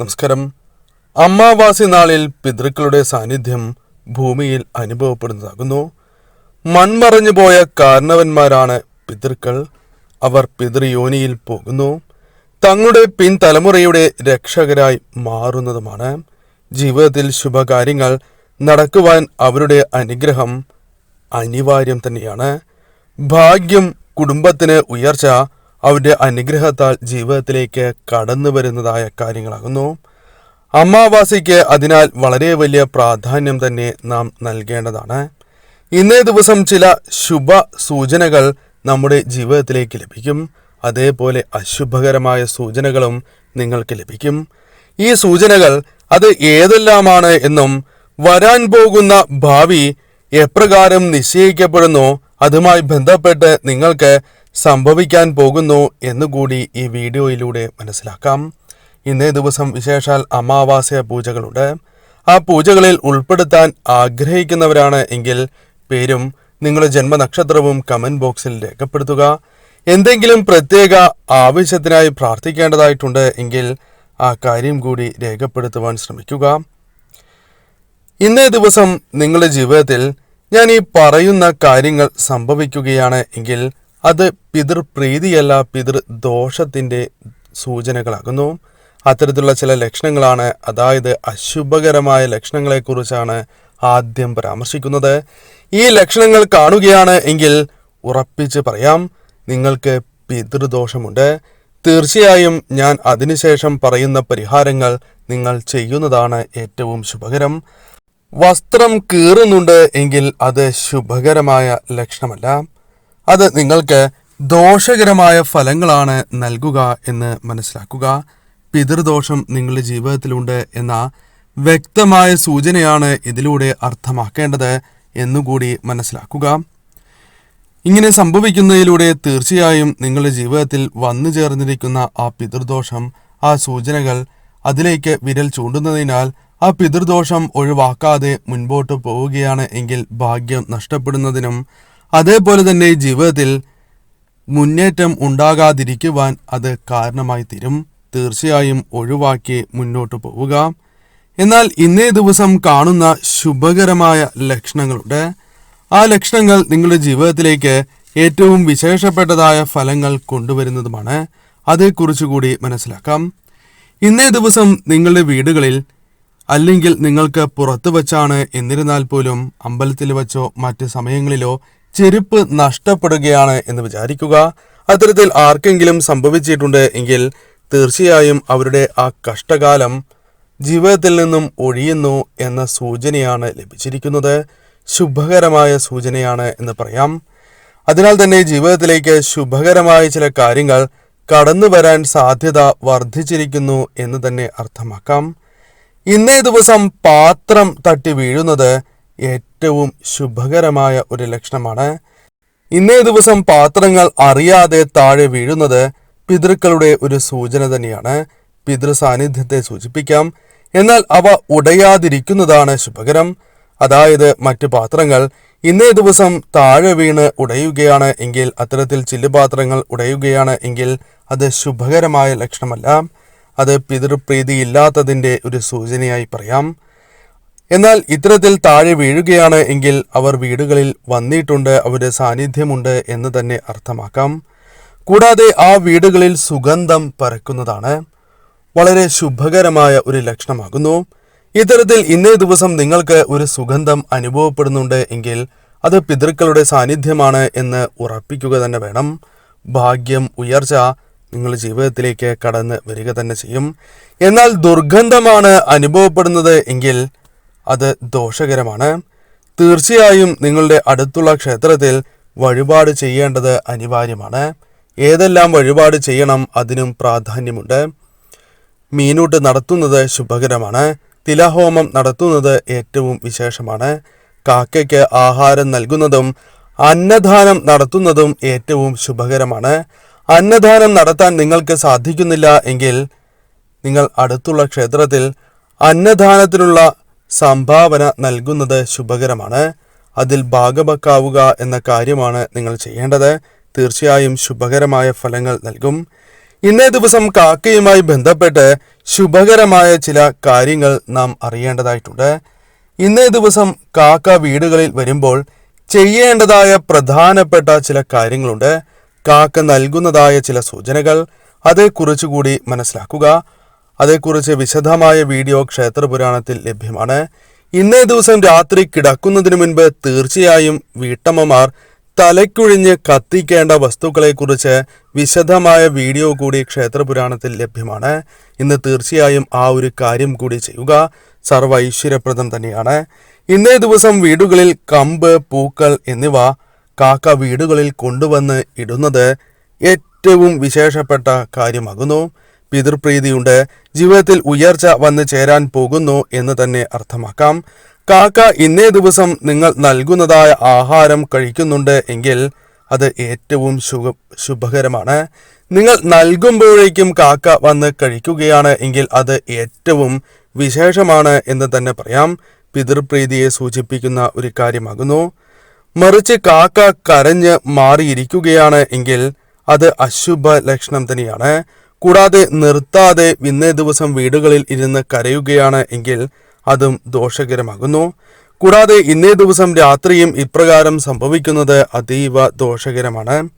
നമസ്കാരം. അമാവാസി നാളിൽ പിതൃക്കളുടെ സാന്നിധ്യം ഭൂമിയിൽ അനുഭവപ്പെടുന്നതാകുന്നു. മൺമറഞ്ഞു പോയ കാരണവന്മാരാണ് പിതൃക്കൾ. അവർ പിതൃയോനിയിൽ പോകുന്നു. തങ്ങളുടെ പിൻതലമുറയുടെ രക്ഷകരായി മാറുന്നതുമാണ്. ജീവിതത്തിൽ ശുഭകാര്യങ്ങൾ നടക്കുവാൻ അവരുടെ അനുഗ്രഹം അനിവാര്യം തന്നെയാണ്. ഭാഗ്യം കുടുംബത്തിന് ഉയർച്ച അവരുടെ അനുഗ്രഹത്താൽ ജീവിതത്തിലേക്ക് കടന്നു വരുന്നതായ കാര്യങ്ങളാകുന്നു. അമാവാസിക്ക് അതിനാൽ വളരെ വലിയ പ്രാധാന്യം തന്നെ നാം നൽകേണ്ടതാണ്. ഇന്നേ ദിവസം ചില ശുഭ സൂചനകൾ നമ്മുടെ ജീവിതത്തിലേക്ക് ലഭിക്കും. അതേപോലെ അശുഭകരമായ സൂചനകളും നിങ്ങൾക്ക് ലഭിക്കും. ഈ സൂചനകൾ അത് ഏതെല്ലാമാണ് എന്നും വരാൻ പോകുന്ന ഭാവി എപ്രകാരം നിശ്ചയിക്കപ്പെടുന്നു അതുമായി ബന്ധപ്പെട്ട് നിങ്ങൾക്ക് സംഭവിക്കാൻ പോകുന്നു എന്നുകൂടി ഈ വീഡിയോയിലൂടെ മനസ്സിലാക്കാം. ഇന്നേ ദിവസം വിശേഷാൽ അമാവാസ്യ പൂജകളുണ്ട്. ആ പൂജകളിൽ ഉൾപ്പെടുത്താൻ ആഗ്രഹിക്കുന്നവരാണ് എങ്കിൽ പേരും നിങ്ങളുടെ ജന്മനക്ഷത്രവും കമന്റ് ബോക്സിൽ രേഖപ്പെടുത്തുക. എന്തെങ്കിലും പ്രത്യേക ആവശ്യത്തിനായി പ്രാർത്ഥിക്കേണ്ടതായിട്ടുണ്ട് എങ്കിൽ ആ കാര്യം കൂടി രേഖപ്പെടുത്തുവാൻ ശ്രമിക്കുക. ഇന്നേ ദിവസം നിങ്ങളുടെ ജീവിതത്തിൽ ഞാൻ ഈ പറയുന്ന കാര്യങ്ങൾ സംഭവിക്കുകയാണ് എങ്കിൽ അത് പിതൃപ്രീതിയല്ല പിതൃദോഷത്തിന്റെ സൂചനകളാകുന്നു. അത്തരത്തിലുള്ള ചില ലക്ഷണങ്ങളാണ് അതായത് അശുഭകരമായ ലക്ഷണങ്ങളെക്കുറിച്ചാണ് ആദ്യം പരാമർശിക്കുന്നത്. ഈ ലക്ഷണങ്ങൾ കാണുകയാണ് എങ്കിൽ ഉറപ്പിച്ച് പറയാം നിങ്ങൾക്ക് പിതൃദോഷമുണ്ട്. തീർച്ചയായും ഞാൻ അതിനുശേഷം പറയുന്ന പരിഹാരങ്ങൾ നിങ്ങൾ ചെയ്യുന്നതാണ് ഏറ്റവും ശുഭകരം. വസ്ത്രം കീറുന്നുണ്ട് എങ്കിൽ അത് ശുഭകരമായ ലക്ഷണമല്ല. അത് നിങ്ങൾക്ക് ദോഷകരമായ ഫലങ്ങളാണ് നൽകുക എന്ന് മനസ്സിലാക്കുക. പിതൃദോഷം നിങ്ങളുടെ ജീവിതത്തിലുണ്ട് എന്ന വ്യക്തമായ സൂചനയാണ് ഇതിലൂടെ അർത്ഥമാക്കേണ്ടത് എന്നുകൂടി മനസ്സിലാക്കുക. ഇങ്ങനെ സംഭവിക്കുന്നതിലൂടെ തീർച്ചയായും നിങ്ങളുടെ ജീവിതത്തിൽ വന്നു ചേർന്നിരിക്കുന്ന ആ പിതൃദോഷം ആ സൂചനകൾ അതിലേക്ക് വിരൽ ചൂണ്ടുന്നതിനാൽ ആ പിതൃദോഷം ഒഴിവാക്കാതെ മുൻപോട്ട് പോവുകയാണ് എങ്കിൽ ഭാഗ്യം നഷ്ടപ്പെടുന്നതിനും അതേപോലെ തന്നെ ജീവിതത്തിൽ മുന്നേറ്റം ഉണ്ടാകാതിരിക്കുവാൻ അത് കാരണമായി തീരും. തീർച്ചയായും ഒഴിവാക്കി മുന്നോട്ട് പോവുക. എന്നാൽ ഇന്നേ ദിവസം കാണുന്ന ശുഭകരമായ ലക്ഷണങ്ങളുണ്ട്. ആ ലക്ഷണങ്ങൾ നിങ്ങളുടെ ജീവിതത്തിലേക്ക് ഏറ്റവും വിശേഷപ്പെട്ടതായ ഫലങ്ങൾ കൊണ്ടുവരുന്നതുമാണ്. അതേക്കുറിച്ച് കൂടി മനസ്സിലാക്കാം. ഇന്നേ ദിവസം നിങ്ങളുടെ വീടുകളിൽ അല്ലെങ്കിൽ നിങ്ങൾക്ക് പുറത്തു വച്ചാണ് എന്നിരുന്നാൽ പോലും അമ്പലത്തിൽ വച്ചോ മറ്റ് സമയങ്ങളിലോ ചെരുപ്പ് നഷ്ടപ്പെടുകയാണ് എന്ന് വിചാരിക്കുക. അത്തരത്തിൽ ആർക്കെങ്കിലും സംഭവിച്ചിട്ടുണ്ട് എങ്കിൽ തീർച്ചയായും അവരുടെ ആ കഷ്ടകാലം ജീവിതത്തിൽ നിന്നും ഒഴിയുന്നു എന്ന സൂചനയാണ് ലഭിച്ചിരിക്കുന്നത്. ശുഭകരമായ സൂചനയാണ് എന്ന് പറയാം. അതിനാൽ തന്നെ ജീവിതത്തിലേക്ക് ശുഭകരമായ ചില കാര്യങ്ങൾ കടന്നു വരാൻ സാധ്യത വർദ്ധിച്ചിരിക്കുന്നു എന്ന് തന്നെ അർത്ഥമാക്കാം. ഇന്നേ ദിവസം പാത്രം തട്ടി വീഴുന്നത് ഏറ്റവും ശുഭകരമായ ഒരു ലക്ഷണമാണ്. ഇന്നേ ദിവസം പാത്രങ്ങൾ അറിയാതെ താഴെ വീഴുന്നത് പിതൃക്കളുടെ ഒരു സൂചന തന്നെയാണ്. പിതൃ സാന്നിധ്യത്തെ സൂചിപ്പിക്കാം. എന്നാൽ അവ ഉടയാതിരിക്കുന്നതാണ് ശുഭകരം. അതായത് മറ്റ് പാത്രങ്ങൾ ഇന്നേ ദിവസം താഴെ വീണ് ഉടയുകയാണ് എങ്കിൽ അത്തരത്തിൽ ചില്ലുപാത്രങ്ങൾ ഉടയുകയാണ് എങ്കിൽ അത് ശുഭകരമായ ലക്ഷണമല്ല. അത് പിതൃപ്രീതിയില്ലാത്തതിന്റെ ഒരു സൂചനയായി പറയാം. എന്നാൽ ഇത്തരത്തിൽ താഴെ വീഴുകയാണ് എങ്കിൽ അവർ വീടുകളിൽ വന്നിട്ടുണ്ട് അവരുടെ സാന്നിധ്യമുണ്ട് എന്ന് തന്നെ അർത്ഥമാക്കാം. കൂടാതെ ആ വീടുകളിൽ സുഗന്ധം പരക്കുന്നതാണ് വളരെ ശുഭകരമായ ഒരു ലക്ഷണമാകുന്നു. ഇത്തരത്തിൽ ഇന്നേ ദിവസം നിങ്ങൾക്ക് ഒരു സുഗന്ധം അനുഭവപ്പെടുന്നുണ്ട് എങ്കിൽ അത് പിതൃക്കളുടെ സാന്നിധ്യമാണ് എന്ന് ഉറപ്പിക്കുക തന്നെ വേണം. ഭാഗ്യം ഉയർച്ച നിങ്ങൾ ജീവിതത്തിലേക്ക് കടന്ന് വരിക തന്നെ ചെയ്യും. എന്നാൽ ദുർഗന്ധമാണ് അനുഭവപ്പെടുന്നത് എങ്കിൽ അത് ദോഷകരമാണ്. തീർച്ചയായും നിങ്ങളുടെ അടുത്തുള്ള ക്ഷേത്രത്തിൽ വഴിപാട് ചെയ്യേണ്ടത് അനിവാര്യമാണ്. ഏതെല്ലാം വഴിപാട് ചെയ്യണം അതിനും പ്രാധാന്യമുണ്ട്. മീനൂട്ട് നടത്തുന്നത് ശുഭകരമാണ്. തിലഹോമം നടത്തുന്നത് ഏറ്റവും വിശേഷമാണ്. കാക്കയ്ക്ക് ആഹാരം നൽകുന്നതും അന്നദാനം നടത്തുന്നതും ഏറ്റവും ശുഭകരമാണ്. അന്നദാനം നടത്താൻ നിങ്ങൾക്ക് സാധിക്കുന്നില്ല എങ്കിൽ നിങ്ങൾ അടുത്തുള്ള ക്ഷേത്രത്തിൽ അന്നദാനത്തിനുള്ള സംഭാവന നൽകുന്നത് ശുഭകരമാണ്. അതിൽ ഭാഗഭക്കാവുക എന്ന കാര്യമാണ് നിങ്ങൾ ചെയ്യേണ്ടത്. തീർച്ചയായും ശുഭകരമായ ഫലങ്ങൾ നൽകും. ഇന്നേ ദിവസം കാക്കയുമായി ബന്ധപ്പെട്ട് ശുഭകരമായ ചില കാര്യങ്ങൾ നാം അറിയേണ്ടതായിട്ടുണ്ട്. ഇന്നേ ദിവസം കാക്ക വീടുകളിൽ വരുമ്പോൾ ചെയ്യേണ്ടതായ പ്രധാനപ്പെട്ട ചില കാര്യങ്ങളുണ്ട്. കാക്ക നൽകുന്നതായ ചില സൂചനകൾ അതേക്കുറിച്ചുകൂടി മനസ്സിലാക്കുക. അതേക്കുറിച്ച് വിശദമായ വീഡിയോ ക്ഷേത്രപുരാണത്തിൽ ലഭ്യമാണ്. ഇന്നേ ദിവസം രാത്രി കിടക്കുന്നതിന് മുൻപ് തീർച്ചയായും വീട്ടമ്മമാർ തലയ്ക്കുഴിഞ്ഞ് കത്തിക്കേണ്ട വസ്തുക്കളെക്കുറിച്ച് വിശദമായ വീഡിയോ കൂടി ക്ഷേത്രപുരാണത്തിൽ ലഭ്യമാണ്. ഇന്ന് തീർച്ചയായും ആ ഒരു കാര്യം കൂടി ചെയ്യുക. സർവ ഐശ്വര്യപ്രദം തന്നെയാണ്. ഇന്നേ ദിവസം വീടുകളിൽ കമ്പ് പൂക്കൾ എന്നിവ കാക്ക വീടുകളിൽ കൊണ്ടുവന്ന് ഇടുന്നത് ഏറ്റവും വിശേഷപ്പെട്ട കാര്യമാകുന്നു. പിതൃപ്രീതിയുണ്ട്. ജീവിതത്തിൽ ഉയർച്ച വന്നു ചേരാൻ പോകുന്നു എന്ന് തന്നെ അർത്ഥമാക്കാം. കാക്ക ഇന്നേ ദിവസം നിങ്ങൾ നൽകുന്നതായ ആഹാരം കഴിക്കുന്നുണ്ട് എങ്കിൽ അത് ഏറ്റവും ശുഭ ശുഭകരമാണ്. നിങ്ങൾ നൽകുമ്പോഴേക്കും കാക്ക വന്ന് കഴിക്കുകയാണ് എങ്കിൽ അത് ഏറ്റവും വിശേഷമാണ് എന്ന് തന്നെ പറയാം. പിതൃപ്രീതിയെ സൂചിപ്പിക്കുന്ന ഒരു കാര്യമാകുന്നു. മറിച്ച് കാക്ക കരഞ്ഞ് മാറിയിരിക്കുകയാണ് എങ്കിൽ അത് അശുഭ ലക്ഷണം തന്നെയാണ്. കൂടാതെ നിർത്താതെ ഇന്നേ ദിവസം വീടുകളിൽ ഇരുന്ന് കരയുകയാണ് എങ്കിൽ അതും ദോഷകരമാകുന്നു. കൂടാതെ ഇന്നേ ദിവസം രാത്രിയും ഇപ്രകാരം സംഭവിക്കുന്നത് അതീവ ദോഷകരമാണ്.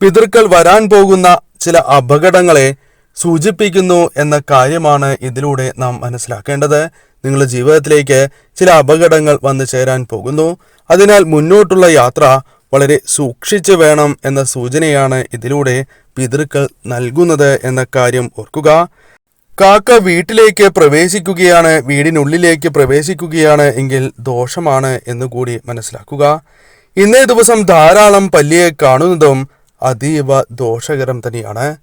പിതൃക്കൾ വരാൻ പോകുന്ന ചില അപകടങ്ങളെ സൂചിപ്പിക്കുന്നു എന്ന കാര്യമാണ് ഇതിലൂടെ നാം മനസ്സിലാക്കേണ്ടത്. നിങ്ങളുടെ ജീവിതത്തിലേക്ക് ചില അപകടങ്ങൾ വന്നു ചേരാൻ പോകുന്നു. അതിനാൽ മുന്നോട്ടുള്ള യാത്ര വളരെ സൂക്ഷിച്ചു വേണം എന്ന സൂചനയാണ് ഇതിലൂടെ പിതൃക്കൾ നൽകുന്നത് എന്ന കാര്യം ഓർക്കുക. കാക്ക വീട്ടിലേക്ക് പ്രവേശിക്കുകയാണ് വീടിനുള്ളിലേക്ക് പ്രവേശിക്കുകയാണ് എങ്കിൽ ദോഷമാണ് എന്നുകൂടി മനസ്സിലാക്കുക. ഇന്നേ ദിവസം ധാരാളം പല്ലിയെ കാണുന്നതും അതീവ ദോഷകരം തന്നെയാണ്.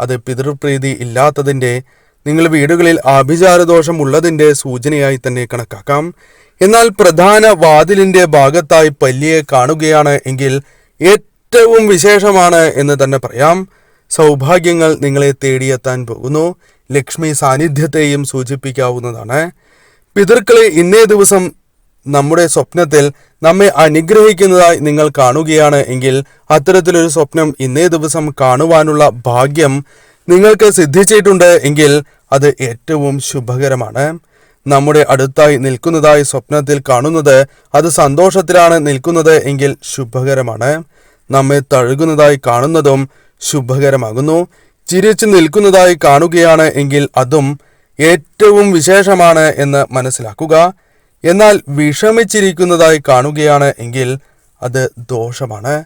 അത് പിതൃപ്രീതി ഇല്ലാത്തതിന്റെ നിങ്ങൾ വീടുകളിൽ ആഭിചാരദോഷം ഉള്ളതിന്റെ സൂചനയായി തന്നെ കണക്കാക്കാം. എന്നാൽ പ്രധാന വാതിലിന്റെ ഭാഗത്തായി പല്ലിയെ കാണുകയാണ് എങ്കിൽ ഏറ്റവും വിശേഷമാണ് എന്ന് തന്നെ പറയാം. സൗഭാഗ്യങ്ങൾ നിങ്ങളെ തേടിയെത്താൻ പോകുന്നു. ലക്ഷ്മി സാന്നിധ്യത്തെയും സൂചിപ്പിക്കാവുന്നതാണ്. പിതൃക്കളെ ഇന്നേ ദിവസം നമ്മുടെ സ്വപ്നത്തിൽ നമ്മെ അനുഗ്രഹിക്കുന്നതായി നിങ്ങൾ കാണുകയാണ് എങ്കിൽ അത്തരത്തിലൊരു സ്വപ്നം ഇന്നേ ദിവസം കാണുവാനുള്ള ഭാഗ്യം നിങ്ങൾക്ക് സിദ്ധിച്ചിട്ടുണ്ട് എങ്കിൽ അത് ഏറ്റവും ശുഭകരമാണ്. നമ്മുടെ അടുത്തായി നിൽക്കുന്നതായി സ്വപ്നത്തിൽ കാണുന്നത് അത് സന്തോഷത്തിലാണ് നിൽക്കുന്നത് എങ്കിൽ ശുഭകരമാണ്. നമ്മെ തഴുകുന്നതായി കാണുന്നതും ശുഭകരമാകുന്നു. ചിരിച്ചു നിൽക്കുന്നതായി കാണുകയാണ് എങ്കിൽ അതും ഏറ്റവും വിശേഷമാണ് എന്ന് മനസ്സിലാക്കുക. എന്നാൽ വിഷമിച്ചിരിക്കുന്നതായി കാണുകയാണ് എങ്കിൽ അത് ദോഷമാണ്.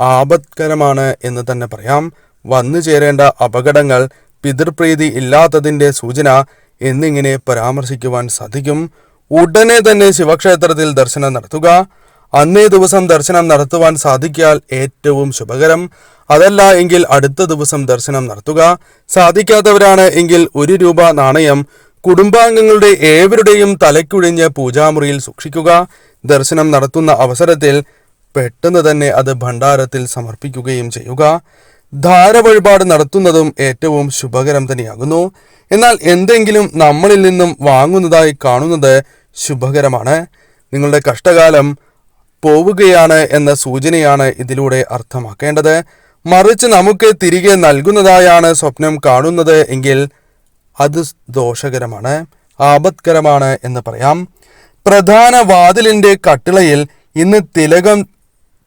ആപത്കരമാണ് എന്ന് തന്നെ പറയാം. വന്നു ചേരേണ്ട അപകടങ്ങൾ പിതൃപ്രീതി ഇല്ലാത്തതിന്റെ സൂചന എന്നിങ്ങനെ പരാമർശിക്കുവാൻ സാധിക്കും. ഉടനെ തന്നെ ശിവക്ഷേത്രത്തിൽ ദർശനം നടത്തുക. അന്നേ ദിവസം ദർശനം നടത്തുവാൻ സാധിക്കാൽ ഏറ്റവും ശുഭകരം. അതല്ല എങ്കിൽ അടുത്ത ദിവസം ദർശനം നടത്തുക. സാധിക്കാത്തവരാണ് എങ്കിൽ ഒരു രൂപ നാണയം. കുടുംബാംഗങ്ങളുടെ ഏവരുടെയും തലയ്ക്കുഴിഞ്ഞ് പൂജാമുറിയിൽ സൂക്ഷിക്കുക. ദർശനം നടത്തുന്ന അവസരത്തിൽ പെട്ടെന്ന് തന്നെ അത് ഭണ്ഡാരത്തിൽ സമർപ്പിക്കുകയും ചെയ്യുക. ധാര വഴിപാട് നടത്തുന്നതും ഏറ്റവും ശുഭകരം തന്നെയാകുന്നു. എന്നാൽ എന്തെങ്കിലും നമ്മളിൽ നിന്നും വാങ്ങുന്നതായി കാണുന്നത് ശുഭകരമാണ്. നിങ്ങളുടെ കഷ്ടകാലം പോവുകയാണ് എന്ന സൂചനയാണ് ഇതിലൂടെ അർത്ഥമാക്കേണ്ടത്. മറിച്ച് നമുക്ക് തിരികെ നൽകുന്നതായാണ് സ്വപ്നം കാണുന്നത് എങ്കിൽ അത് ദോഷകരമാണ് ആപത്കരമാണ് എന്ന് പറയാം. പ്രധാന വാതിലിന്റെ കട്ടിളയിൽ ഇന്ന് തിലകം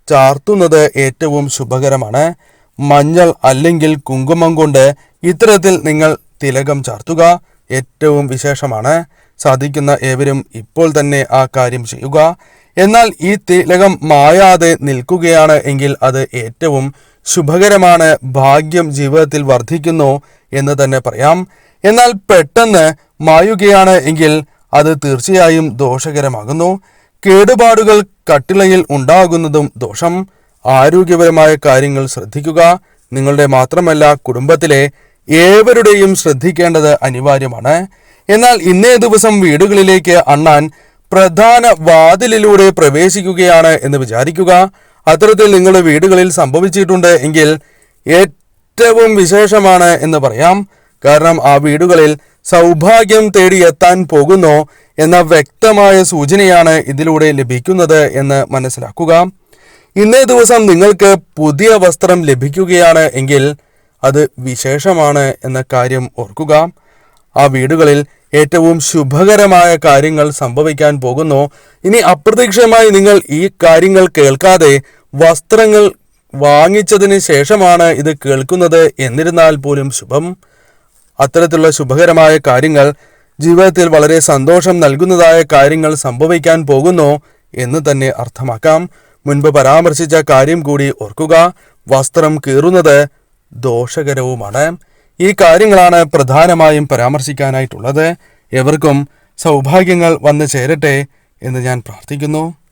ചാർത്തുന്നത് ഏറ്റവും ശുഭകരമാണ്. മഞ്ഞൾ അല്ലെങ്കിൽ കുങ്കുമം കൊണ്ട് ഇത്തരത്തിൽ നിങ്ങൾ തിലകം ചാർത്തുക. ഏറ്റവും വിശേഷമാണ് സാധിക്കുന്ന ഏവരും ഇപ്പോൾ തന്നെ ആ കാര്യം ചെയ്യുക. എന്നാൽ ഈ തിലകം മായാതെ നിൽക്കുകയാണ് എങ്കിൽ അത് ഏറ്റവും ശുഭകരമാണ് ഭാഗ്യം ജീവിതത്തിൽ വർദ്ധിക്കുന്നു എന്ന് തന്നെ പറയാം. എന്നാൽ പെട്ടെന്ന് മായുകയാണ് എങ്കിൽ അത് തീർച്ചയായും ദോഷകരമാകുന്നു. കേടുപാടുകൾ കട്ടിളയിൽ ഉണ്ടാകുന്നതും ദോഷം. ആരോഗ്യപരമായ കാര്യങ്ങൾ ശ്രദ്ധിക്കുക. നിങ്ങളുടെ മാത്രമല്ല കുടുംബത്തിലെ ഏവരുടെയും ശ്രദ്ധിക്കേണ്ടത് അനിവാര്യമാണ്. എന്നാൽ ഇന്നേ ദിവസം വീടുകളിലേക്ക് അണ്ണാൻ പ്രധാന വാതിലിലൂടെ പ്രവേശിക്കുകയാണ് എന്ന് വിചാരിക്കുക. അത്തരത്തിൽ നിങ്ങളുടെ വീടുകളിൽ സംഭവിച്ചിട്ടുണ്ട് എങ്കിൽ ഏറ്റവും വിശേഷമാണ് എന്ന് പറയാം. കാരണം ആ വീടുകളിൽ സൗഭാഗ്യം തേടി എത്താൻ പോകുന്നു എന്ന വ്യക്തമായ സൂചനയാണ് ഇതിലൂടെ ലഭിക്കുന്നത് എന്ന് മനസ്സിലാക്കുക. ഇന്നേ ദിവസം നിങ്ങൾക്ക് പുതിയ വസ്ത്രം ലഭിക്കുകയാണ് എങ്കിൽ അത് വിശേഷമാണ് എന്ന കാര്യം ഓർക്കുക. ആ വീടുകളിൽ ഏറ്റവും ശുഭകരമായ കാര്യങ്ങൾ സംഭവിക്കാൻ പോകുന്നു. ഇനി അപ്രതീക്ഷിതമായി നിങ്ങൾ ഈ കാര്യങ്ങൾ കേൾക്കാതെ വസ്ത്രങ്ങൾ വാങ്ങിച്ചതിന് ശേഷമാണ് ഇത് കേൾക്കുന്നത് എന്നിരുന്നാൽ പോലും ശുഭം. അത്തരത്തിലുള്ള ശുഭകരമായ കാര്യങ്ങൾ ജീവിതത്തിൽ വളരെ സന്തോഷം നൽകുന്നതായ കാര്യങ്ങൾ സംഭവിക്കാൻ പോകുന്നു എന്ന് തന്നെ അർത്ഥമാക്കാം. മുൻപ് പരാമർശിച്ച കാര്യം കൂടി ഓർക്കുക. വസ്ത്രം കീറുന്നത് ദോഷകരവുമാണ്. ഈ കാര്യങ്ങളാണ് പ്രധാനമായും പരാമർശിക്കാനായിട്ടുള്ളത്. എവർക്കും സൗഭാഗ്യങ്ങൾ വന്നു ചേരട്ടെ എന്ന് ഞാൻ പ്രാർത്ഥിക്കുന്നു.